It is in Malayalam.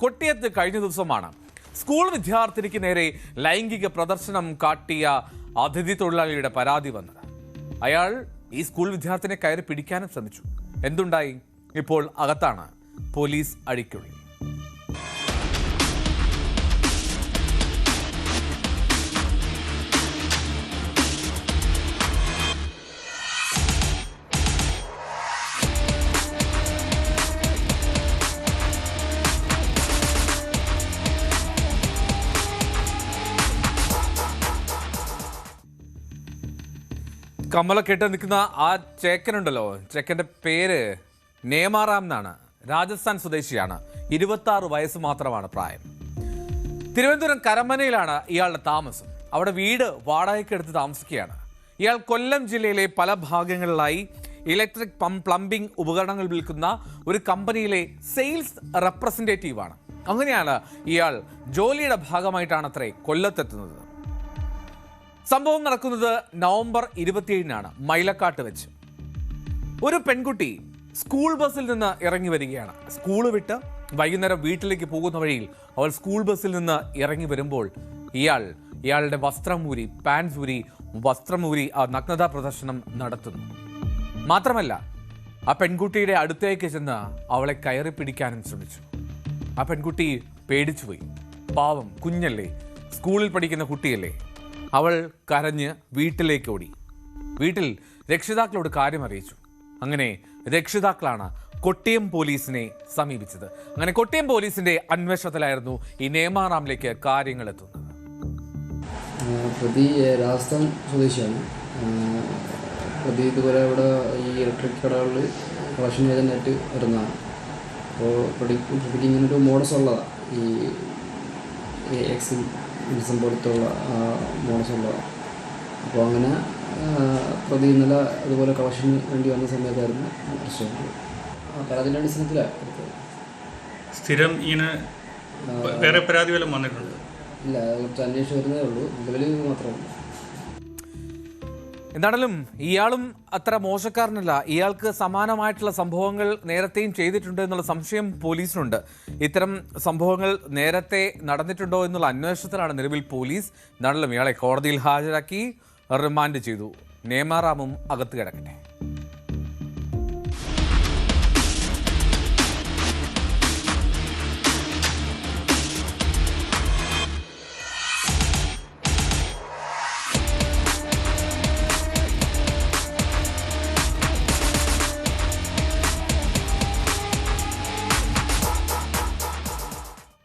കൊട്ടിയത്ത് കഴിഞ്ഞ ദിവസമാണ്. സ്കൂൾ വിദ്യാർത്ഥിനിക്ക് നേരെ ലൈംഗിക പ്രദർശനം കാട്ടിയ അതിഥി തൊഴിലാളിയുടെ പരാതി വന്നത്. അയാൾ ഈ സ്കൂൾ വിദ്യാർത്ഥിനെ കയറി പിടിക്കാനും ശ്രമിച്ചു. എന്തുണ്ടായി? ഇപ്പോൾ അകത്താണ്. പോലീസ് അഴിക്കുള്ളിൽ കമലക്കെട്ട് നിൽക്കുന്ന ആ ചേക്കനുണ്ടല്ലോ. ചേക്കന്റെ പേര് നേമാറാം എന്നാണ്. രാജസ്ഥാൻ സ്വദേശിയാണ്. ഇരുപത്തി ആറ് വയസ്സ് മാത്രമാണ് പ്രായം. തിരുവനന്തപുരം കരമനയിലാണ് ഇയാളുടെ താമസം. അവിടെ വീട് വാടകയ്ക്ക് എടുത്ത് താമസിക്കുകയാണ്. ഇയാൾ കൊല്ലം ജില്ലയിലെ പല ഭാഗങ്ങളിലായി ഇലക്ട്രിക് പം പ്ലംബിംഗ് ഉപകരണങ്ങൾ വിൽക്കുന്ന ഒരു കമ്പനിയിലെ സെയിൽസ് റെപ്രസെന്റേറ്റീവാണ് അങ്ങനെയാണ് ഇയാൾ ജോലിയുടെ ഭാഗമായിട്ടാണ് അത്രേ കൊല്ലത്തെത്തുന്നത്. സംഭവം നടക്കുന്നത് നവംബർ ഇരുപത്തിയേഴിനാണ് മൈലക്കാട്ട് വെച്ച്. ഒരു പെൺകുട്ടി സ്കൂൾ ബസ്സിൽ നിന്ന് ഇറങ്ങി വരികയാണ്. സ്കൂൾ വിട്ട് വൈകുന്നേരം വീട്ടിലേക്ക് പോകുന്ന വഴിയിൽ അവൾ സ്കൂൾ ബസ്സിൽ നിന്ന് ഇറങ്ങി വരുമ്പോൾ ഇയാൾ ഇയാളുടെ വസ്ത്രം ഊരി പാൻസ് ഊരി വസ്ത്രം ഊരി ആ നഗ്നതാ പ്രദർശനം നടത്തുന്നു. മാത്രമല്ല ആ പെൺകുട്ടിയുടെ അടുത്തേക്ക് ചെന്ന് അവളെ കയറി പിടിക്കാനും ശ്രമിച്ചു. ആ പെൺകുട്ടി പേടിച്ചുപോയി. പാവം കുഞ്ഞല്ലേ സ്കൂളിൽ പഠിക്കുന്ന കുട്ടിയല്ലേ. അവൾ കരഞ്ഞ് വീട്ടിലേക്ക് ഓടി. വീട്ടിൽ രക്ഷിതാക്കളോട് കാര്യം അറിയിച്ചു. അങ്ങനെ രക്ഷിതാക്കളാണ് കൊട്ടിയം പോലീസിനെ സമീപിച്ചത്. അങ്ങനെ കൊട്ടിയം പോലീസിന്റെ അന്വേഷണത്തിലായിരുന്നു ഈ നേമാറാമിലേക്ക് കാര്യങ്ങൾ എത്തുന്നത്. പ്രതി രാജസ്ഥാൻ സ്വദേശിയാണ്. പ്രതി ഇതുപോലെ ഇവിടെ ഈ ഇലക്ട്രിക് കടകളിൽ കളക്ഷൻ ഏജന്റായിട്ട് വരുന്നതാണ്. അപ്പോൾ പ്രതി പ്രതിക്ക് ഇങ്ങനൊരു മോഡസ് ഉള്ളതാണ് ഈ എക്സിം വിൽസം പോലത്തുള്ള ഉള്ളതാണ് അപ്പോൾ അങ്ങനെ പ്രതി ഇന്നലെ അതുപോലെ കളക്ഷന് വേണ്ടി വന്ന സമയത്തായിരുന്നു അറസ്റ്റ് ചെയ്തത് ആ പരാതിന്റെ അടിസ്ഥാനത്തിലാണ് എടുത്തത്. സ്ഥിരം ഇങ്ങനെ വേറെ പരാതി വല്ലതും വന്നിട്ടുണ്ട്? ഇല്ല കുറച്ച് അന്വേഷിച്ച് വരുന്നതേ ഉള്ളൂ. നിലവിൽ മാത്രമേ ഉള്ളൂ എന്താണെങ്കിലും ഇയാളും അത്ര മോശക്കാരനല്ല. ഇയാൾക്ക് സമാനമായിട്ടുള്ള സംഭവങ്ങൾ നേരത്തെയും ചെയ്തിട്ടുണ്ട് എന്നുള്ള സംശയം പോലീസിനുണ്ട്. ഇത്തരം സംഭവങ്ങൾ നേരത്തെ നടന്നിട്ടുണ്ടോ എന്നുള്ള അന്വേഷണത്തിലാണ് നിലവിൽ പോലീസ്. എന്താണെങ്കിലും ഇയാളെ കോടതിയിൽ ഹാജരാക്കി റിമാൻഡ് ചെയ്തു. നേമാറാമും അകത്ത് കിടക്കട്ടെ.